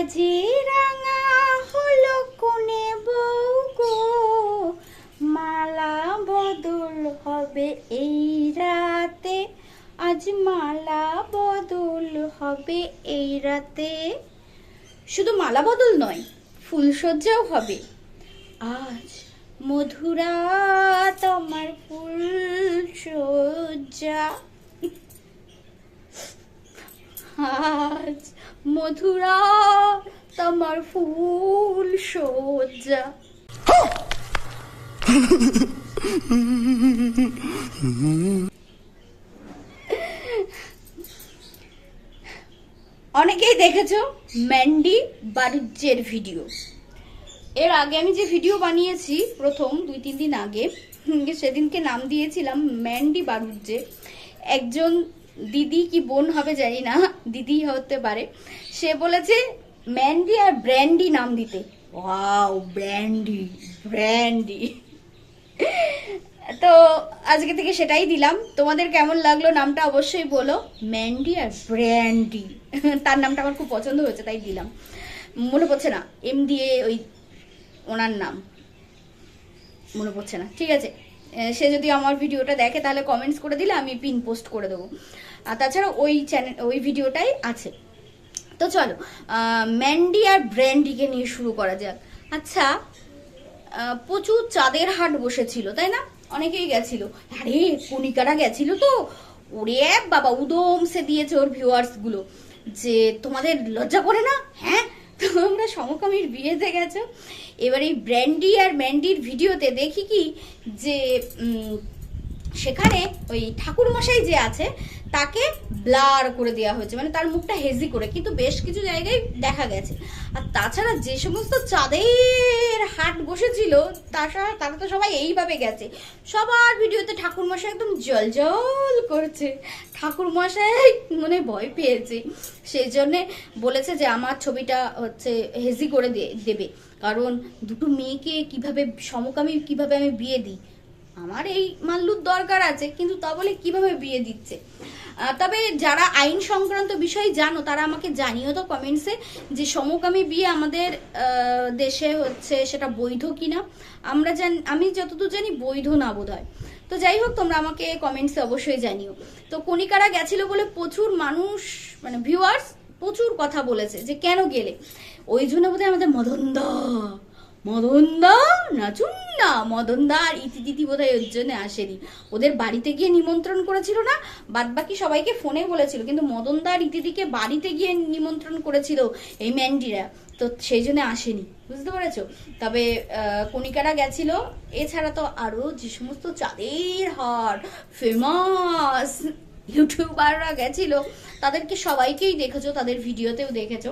সাজে রাঙা হলো কোনে বউ গো মালা বদল হবে এই রাতে। আজ মালা বদল হবে এই রাতে। শুধু মালা বদল নয় ফুলসজ্জাও হবে। আজ মধুরাত আমার ফুল সজ্জা। আজ মধুরা, তোমার ফুল সজ্জা অনেকেই দেখেছ ম্যান্ডি বারুজ্জের ভিডিও। এর আগে আমি যে ভিডিও বানিয়েছি প্রথম দুই, তিন দিন আগে সেদিনকে নাম দিয়েছিলাম ম্যান্ডি বারুজ্জে একজন দিদি কি বোন হবে জানি না দিদি হতে পারে। সে বলেছে ম্যান্ডি আর ব্র্যান্ডি নাম দিতে। ওয়াও ব্র্যান্ডি ব্র্যান্ডি তো আজকে থেকে সেটাই দিলাম। তোমাদের কেমন লাগল নামটা অবশ্যই বলো। ম্যান্ডি আর ব্র্যান্ডি তার নামটা আমার খুব পছন্দ হয়েছে তাই দিলাম। মনে পড়ছে না এম দিয়ে ওই ওনার নাম। মনে পড়ছে না ঠিক আছে। সে যদি আমার ভিডিওটা দেখে তাহলে কমেন্টস করে দিলে আমি পিন পোস্ট করে দেবো। তাছাড়া ওই চ্যানেল ওই ভিডিওটাই আছে। তো চলো ম্যান্ডি আর ব্র্যান্ডিকে নিয়ে শুরু করা যাক। আচ্ছা প্রচুর চাঁদের হাট বসেছিল, তাই না? অনেকেই গেছিল। আরে, কণিকারা গেছিল তো? ওরে বাবা, উদম সে দিয়েছে ওর ভিউয়ার্সগুলো। যে তোমাদের লজ্জা করে না? হ্যাঁ? তোমরা সমকামীর বিয়েতে গেছো। এবার এই ব্র্যান্ডি আর ম্যান্ডির ভিডিওতে দেখি কি? যে সেখানে ওই ঠাকুর মশাই যে আছে, তাকে ব্লার করে দেওয়া হয়েছে মানে তার মুখটা হেজি করে, কিন্তু বেশ কিছু জায়গায় দেখা গেছে। আর তাছাড়া যে সমস্ত চাঁদের হাট বসেছিল, তাছাড়া তারা তো সবাই এইভাবে গেছে। সবার ভিডিওতে ঠাকুর মশাই একদম জল জল করছে। ঠাকুর মশাই মনে ভয় পেয়েছে। সেই জন্যে বলেছে যে আমার ছবিটা হচ্ছে হেজি করে দেবে। কারণ দুটো মেয়েকে কীভাবে সমকামী, কীভাবে আমি বিয়ে দিই? আমার এই মাল্লুর দরকার আছে, কিন্তু তা বলে কীভাবে বিয়ে দিচ্ছে? তবে যারা আইন সংক্রান্ত বিষয় জানো, তারা আমাকে জানিও তো কমেন্টসে যে সমকামী বিয়ে আমাদের দেশে হচ্ছে সেটা বৈধ কিনা। আমরা জান, আমি যতদূর জানি বৈধ না বোধ হয় তো যাই হোক, তোমরা আমাকে কমেন্টসে অবশ্যই জানিও। তো কণিকারা গেছিল বলে প্রচুর মানুষ মানে ভিউয়ার্স প্রচুর কথা বলেছে যে কেন গেলে? ওই জন্য বোধহয় আমাদের মদনদা মদনদা নাচুন না মদনদা আর ইতি দিদি বোধ হয় ওর জন্য আসেনি। ওদের বাড়িতে গিয়ে নিমন্ত্রণ করেছিল না? বাদ বাকি সবাইকে ফোনে বলেছিল, কিন্তু মদনদা আর ইতিদিকে বাড়িতে গিয়ে নিমন্ত্রণ করেছিল এই ম্যান্ডিরা। তো সেই জন্য আসেনি, বুঝতে পেরেছ? তবে কণিকারা গেছিল। এছাড়া তো আরও যে সমস্ত চাঁদের হাট ফেমাস ইউটিউবাররা গেছিল, তাদেরকে সবাইকেই দেখেছ, তাদের ভিডিওতেও দেখেছ।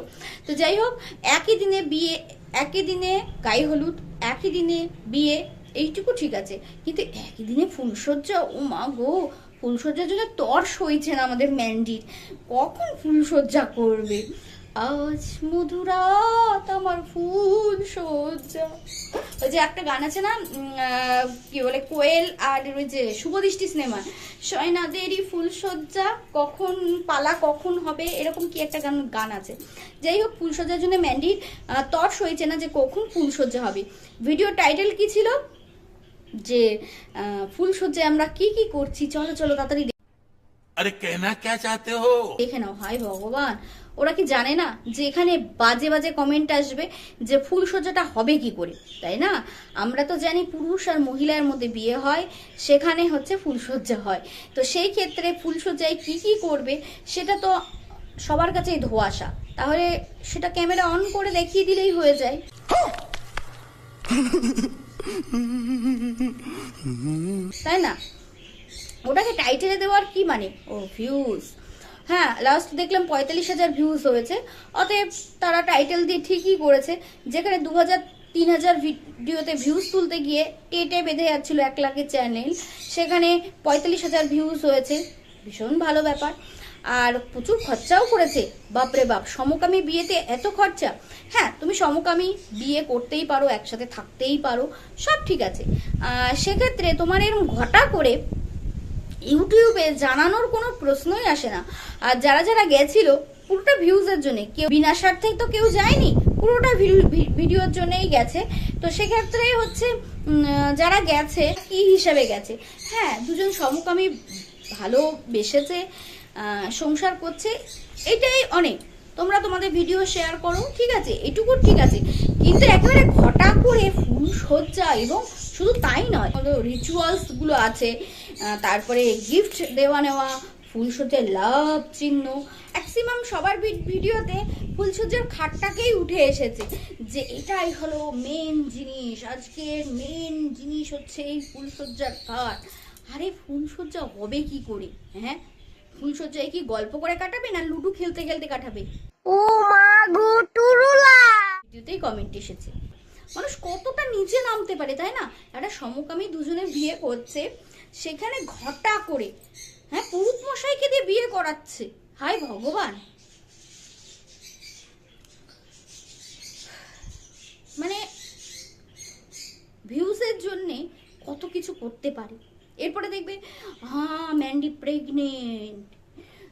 তো যাই হোক, একই দিনে বিয়ে একই দিনে গায়ে হলুদ, একই দিনে বিয়ে, এইটুকু ঠিক আছে। কিন্তু একই দিনে ফুলসজ্জা ও মা গো ফুলসজ্জার জন্য তর সইছে না আমাদের ম্যান্ডির। কখন ফুলসজ্জা করবে? আজ মধুরাত আমার ফুল সজ্জা। ওই যে একটা গান আছে না কি বলে কোয়েল আর ওই যে শুভদৃষ্টি সিনেমা। সয়নাদেরই ফুল সজ্জা কখন পালা কখন হবে এরকম কি একটা গান গান আছে। যাই হোক ফুল ফুলসজ্জার জন্য ম্যান্ডির তর্স হয়েছে না যে কখন ফুলসজ্জা হবে। ভিডিও টাইটেল কি ছিল? যে ফুলসজ্জায় আমরা কি কি করছি চলো চলো তাড়াতাড়ি আরে কেনা কে চাতে হো? দেখে নাও হাই ভগবান। ওরা কি জানে না যে এখানে বাজে বাজে কমেন্ট আসবে যে ফুলসজ্জাটা হবে কি করে? তাই না? আমরা তো জানি পুরুষ আর মহিলার মধ্যে বিয়ে হয়, সেখানে হচ্ছে ফুলসজ্জা হয়। তো সেই ক্ষেত্রে ফুলসজ্জায় কি কি করবে সেটা তো সবার কাছেই ধোয়াশা তাহলে সেটা ক্যামেরা অন করে দেখিয়ে দিলেই হয়ে যায়। তাই না? ওটাকে টাইটেলে দেওয়ার কি মানে? ও ভিউজ হ্যাঁ লাস্ট দেখলাম পঁয়তাল্লিশ হাজার ভিউজ হয়েছে। অতএব তারা টাইটেল দিয়ে ঠিকই করেছে। যেখানে দু হাজার তিন হাজার ভিডিওতে ভিউজ তুলতে গিয়ে টেটে বেঁধে যাচ্ছিল এক লাখের চ্যানেল সেখানে পঁয়তাল্লিশ হাজার ভিউজ হয়েছে। ভীষণ ভালো ব্যাপার। আর প্রচুর খরচাও করেছে। বাপরে বাপ, সমকামী বিয়েতে এত খরচা। হ্যাঁ তুমি সমকামী বিয়ে করতেই পারো, একসাথে থাকতেই পারো। সব ঠিক আছে। সেক্ষেত্রে তোমার এরকম ঘটা করে ইউটিউবে জানানোর কোনো প্রশ্নই আসে না। আর যারা যারা গেছিল, পুরোটা ভিউজের জন্য। কেউ বিনা স্বার্থেই তো কেউ যায়নি, পুরোটা ভিডিওর জন্যই গেছে। তো সেক্ষেত্রে হচ্ছে যারা গেছে, কি হিসাবে গেছে? হ্যাঁ দুজন সমকামী ভালো বেসেছে সংসার করছে, এটাই অনেক। তোমরা তোমাদের ভিডিও শেয়ার করো, ঠিক আছে, এটুকু ঠিক আছে। কিন্তু একেবারে ঘটা করে ফুল সজ্জা এবং শুধু তাই নয় রিচুয়ালসগুলো আছে তারপরে গিফট দেওয়া নেওয়া ফুলসজ্জার লাভ চিহ্ন ম্যাক্সিমাম সবার ভিডিওতে ফুলসজ্জার খাটটাকেই উঠে এসেছে। যে এটাই হলো মেন জিনিস আজকের মেন জিনিস হচ্ছে এই ফুলসজ্জার খাট। আরে ফুলসজ্জা হবে কি করে হ্যাঁ? ফুলসজ্জায় কি গল্প করে কাটাবে না লুডু খেলতে খেলতে কাটাবে? ও মা গো টুরুলা! ভিডিওতেই কমেন্ট এসেছে। মানুষ কতটা নিচে নামতে পারে, তাই না? একটা সমকামী দুজনে বিয়ে করছে, সেখানে ঘটা করে হ্যাঁ পুরুত মশাইকে দিয়ে বিয়ে করাচ্ছে। হাই ভগবান! মানে ভিউজের জন্যে কত কিছু করতে পারে। এরপরে দেখবে হ্যাঁ ম্যান্ডি প্রেগনেন্ট।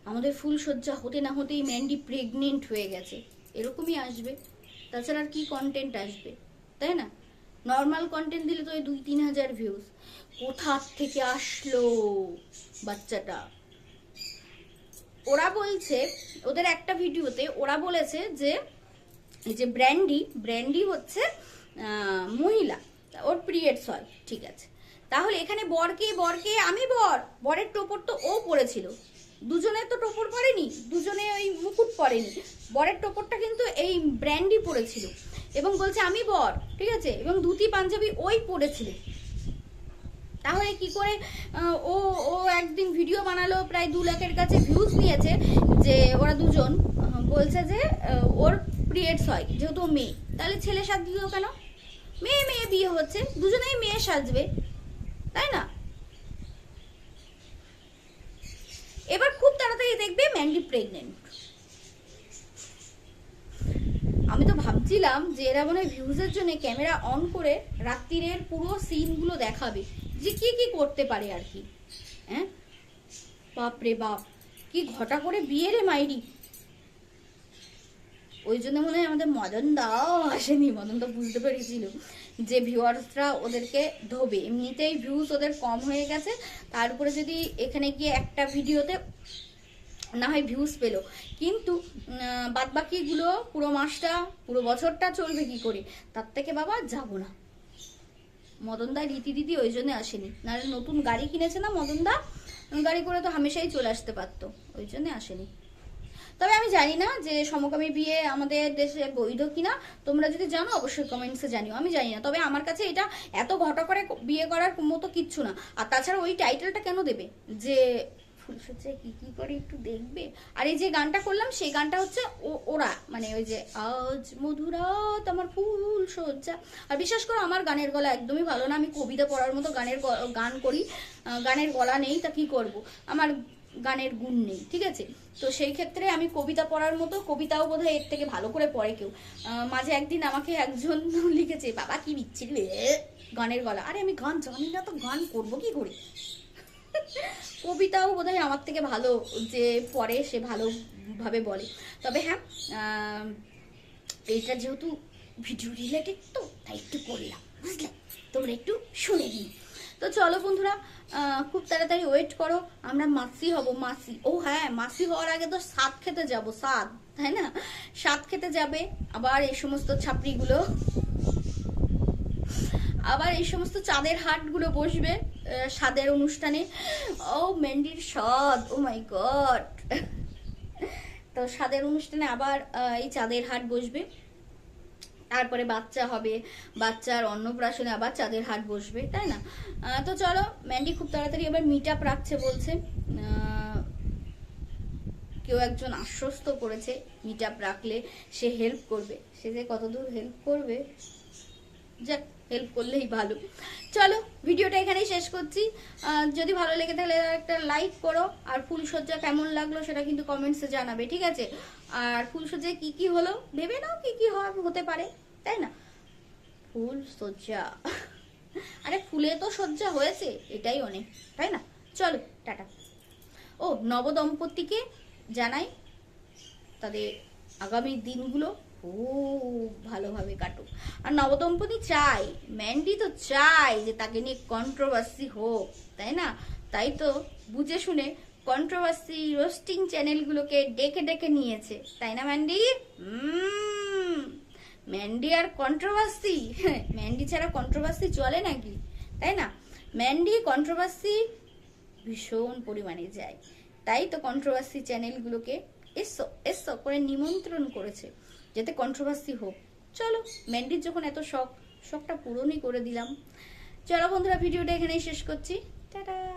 আমাদের ফুলসজ্জা হতে না হতেই ম্যান্ডি প্রেগনেন্ট হয়ে গেছে। এরকমই আসবে। তাছাড়া আর কি কন্টেন্ট আসবে? তাই না? নর্মাল কন্টেন্ট দিলে তো ওই দুই তিন হাজার ভিউজ কোথা থেকে আসলো বাচ্চাটা? ওরা বলছে, ওদের একটা ভিডিওতে ওরা বলেছে যে, এই যে ব্র্যান্ডি ব্র্যান্ডি হচ্ছে মহিলা। ওর পিরিয়ডস হয় ঠিক আছে। তাহলে এখানে বরকে বরকে, আমি বর। বরের টোপর তো ও পড়েছিল। দুজনে তো টোপর পরেনি দুজনে ওই মুকুট পরেনি। বরের টোপরটা কিন্তু এই ব্র্যান্ডি পড়েছিল। এবং বলছে, আমি বর ঠিক আছে? এবং ধুতি, পাঞ্জাবি ওই পড়েছিল তাহলে কি করে ও ও একদিন ভিডিও বানালো, প্রায় দু লাখের কাছে ভিউজ নিয়েছে, যে ওরা দুজন বলছে যে ওর পিরিয়ডস হয়, যেহেতু মেয়ে। তাহলে ছেলে সাজলো কেন? মেয়ে মেয়ে বিয়ে হচ্ছে, দুজনেই মেয়ে সাজবে, তাই না? এবার খুব তাড়াতাড়ি দেখবে ম্যান্ডি প্রেগনেন্ট আমি তো ভাবছিলাম যে এরা মনে হয় ভিউজের জন্য ক্যামেরা অন করে রাত্রিরের পুরো সিনগুলো দেখাবে। যে কি কি করতে পারে আর কি। হ্যাঁ? বাপ রে বাপ, কি ঘটা করে বিয়ে রে মাইরি। ওই জন্য মনে হয় আমাদের মদন দাও আসেনি, মদন দা বুঝতে পেরেছিল যে ভিউয়ার্সরা ওদেরকে ধোবে। এমনিতেই ভিউজ ওদের কম হয়ে গেছে। তার উপরে যদি এখানে গিয়ে একটা ভিডিওতে না হয় ভিউজ পেল। কিন্তু বাদ বাকিগুলো পুরো মাসটা, পুরো বছরটা চলবে কি করে? তার থেকে বাবা যাব না। মদনদা রীতি দিদি ওই জন্য আসেনি। নাহলে নতুন গাড়ি কিনেছে না মদনদা? গাড়ি করে তো হামেশাই চলে আসতে পারতো। ওই জন্য আসেনি। তবে আমি জানি না যে সমকামী বিয়ে আমাদের দেশে বৈধ কিনা। তোমরা যদি জানো, অবশ্যই কমেন্টসে জানিও। আমি জানি না। তবে আমার কাছে এটা এত ঘটা করে বিয়ে করার মতো কিচ্ছু না। আর তাছাড়া ওই টাইটেলটা কেন দেবে? যে ফুলসজ্জায় কি কি করে একটু দেখবে? আর এই যে গানটা করলাম, সেই গানটা হচ্ছে ওরা মানে ওই যে, আজ মধুরাত আমার ফুল সজ্জা আর বিশেষ করে, আমার গানের গলা একদমই ভালো না। আমি কবিতা পড়ার মতো গানের গান করি গানের গলা নেই, তা কি করব? আমার গানের গুণ নেই, ঠিক আছে? তো সেই ক্ষেত্রে আমি কবিতা পড়ার মতো, কবিতাও বোধহয় এর থেকে ভালো করে পড়ে কেউ। মাঝে একদিন আমাকে একজন লিখেছে, বাবা, কি বিচ্ছিরি রে, গানের গলা। আরে আমি গান জানি না, তো গান করব কি করে? কবিতাও বোধহয় আমার থেকে ভালো যে পড়ে সে ভালোভাবে বলে। তবে হ্যাঁ এইটা যেহেতু ভিডিও রিলেটেড তো, তাই একটু করলাম, বুঝলে? তোমরা একটু শুনে নিন তো চলো বন্ধুরা খুব তাড়াতাড়ি ওয়েট করো, আমরা মাসি হব, মাসি। ও হ্যাঁ মাসি হওয়ার আগে তো সাত খেতে যাব, সাত, তাই না? সাত খেতে যাবে, আবার এই সমস্ত ছাপড়িগুলো আবার এই সমস্ত চাঁদের হাটগুলো বসবে আহ, স্বাদের অনুষ্ঠানে। ও মেন্ডির স্বাদ ও মাই গড তো স্বাদের অনুষ্ঠানে আবার এই চাঁদের হাট বসবে। তারপরে বাচ্চা হবে বাচ্চার অন্নপ্রাশনে আবার চাঁদের হাট বসবে তাই না? তো চলো ম্যান্ডি খুব তাড়াতাড়ি আবার মিট আপ রাখছে বলছে। কেউ একজন আশ্বস্ত করেছে মিট আপ রাখলে সে হেল্প করবে। সে যে কতদূর হেল্প করবে যাক হেল্প করলেই ভালো। চলো, ভিডিওটা এখানেই শেষ করছি। যদি ভালো লেগে তাহলে একটা লাইক করো, আর ফুলসজ্জা কেমন লাগল সেটা কিন্তু কমেন্টসে জানাবে, ঠিক আছে? আর ফুলসজ্জায় কি কি হলো, ভেবে নাও কি কি হতে পারে, তাই না? ফুল সজ্জা আরে, ফুলে তো সজ্জা হয়েছে, এটাই অনেক, তাই না? চলো, টাটা। ও, নবদম্পতিকে জানাই তাদের আগামী দিনগুলো খুব ভালোভাবে কাটুক। আর নবদম্পতি চাই ম্যান্ডি তো চাই যে তাকে নিয়ে কন্ট্রোভার্সি হোক, তাই না? তাই তো বুঝে শুনে কন্ট্রোভার্সি রোস্টিং চ্যানেলগুলোকে ডেকে ডেকে নিয়েছে, তাই না ম্যান্ডি? ম্যান্ডি আর কন্ট্রোভার্সি ম্যান্ডি ছাড়া কন্ট্রোভার্সি চলে নাকি? তাই না? ম্যান্ডি কন্ট্রোভার্সি ভীষণ পরিমাণে যায়। তাই তো কন্ট্রোভার্সি চ্যানেলগুলোকে এসো এসো, করে নিমন্ত্রণ করেছে, যাতে কন্ট্রোভার্সি হোক। চলো ম্যান্ডির যখন এত শখ, শখটা পূরণই করে দিলাম। চলো বন্ধুরা ভিডিওটা এখানেই শেষ করছি। টাটা!